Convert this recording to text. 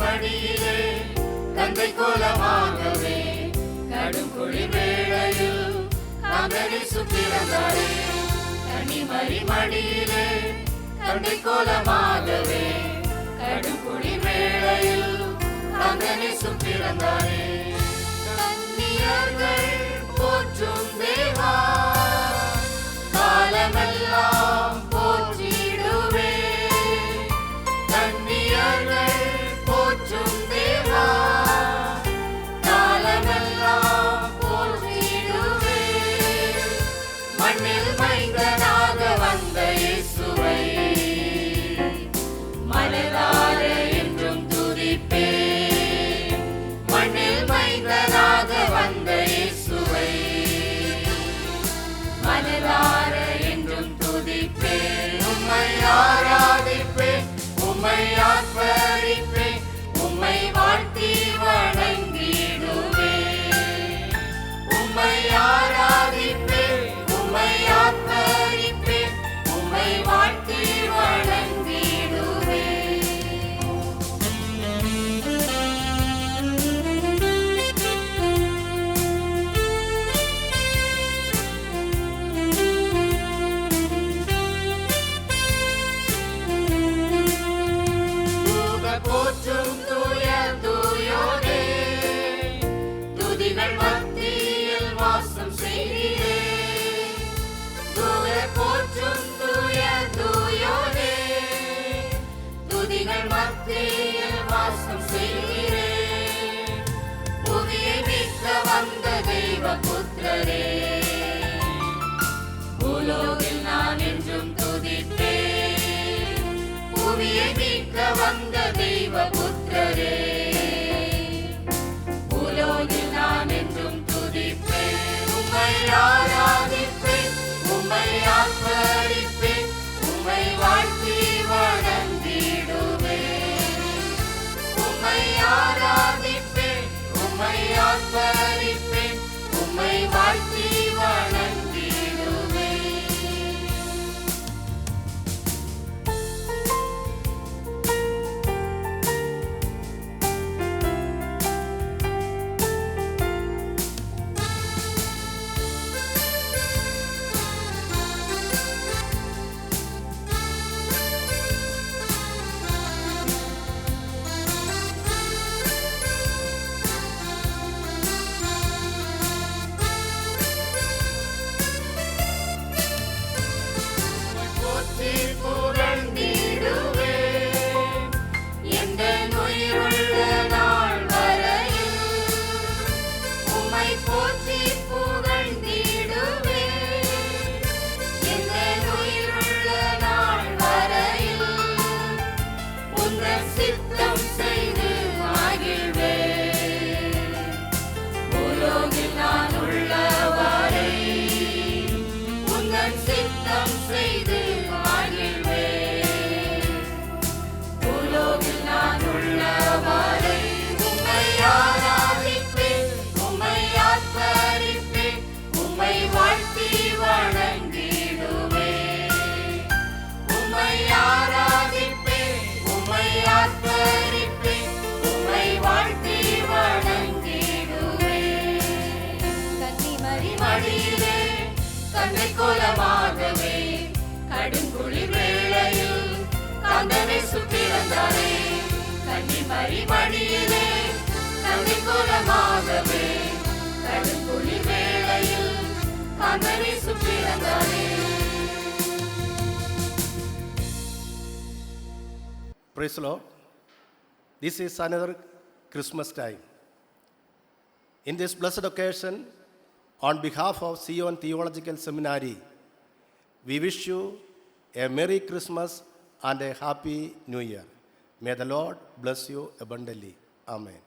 மடியிலே தந்தை கோலமாகவே கடும் குழி வேளையில் காந்தனை சுத்திரந்தாரே கனிமறி மடியிலே தந்தை கோலமாகவே கடும் குழி வேளையில் காந்தனை சுத்திரந்தாரே கன்னியர்கள் போற்றும் தேவா மத்தியில் வாசம் செய்கிறே புவியை மீட்க வந்த தெய்வ புத்திரரே. உம்மை கோலமாகவே கடுங்குளிர் வேளையில் கந்தனை சுற்றிருந்தாரே கன்னிமரி மடியிலே கண்ணை கோலமாகவே வேளையில் கந்தனை Praise the Lord. This is another Christmas time. In this blessed occasion, on behalf of Sion Theological Seminary, We wish you a Merry Christmas and a Happy New Year. May the Lord bless you abundantly. Amen.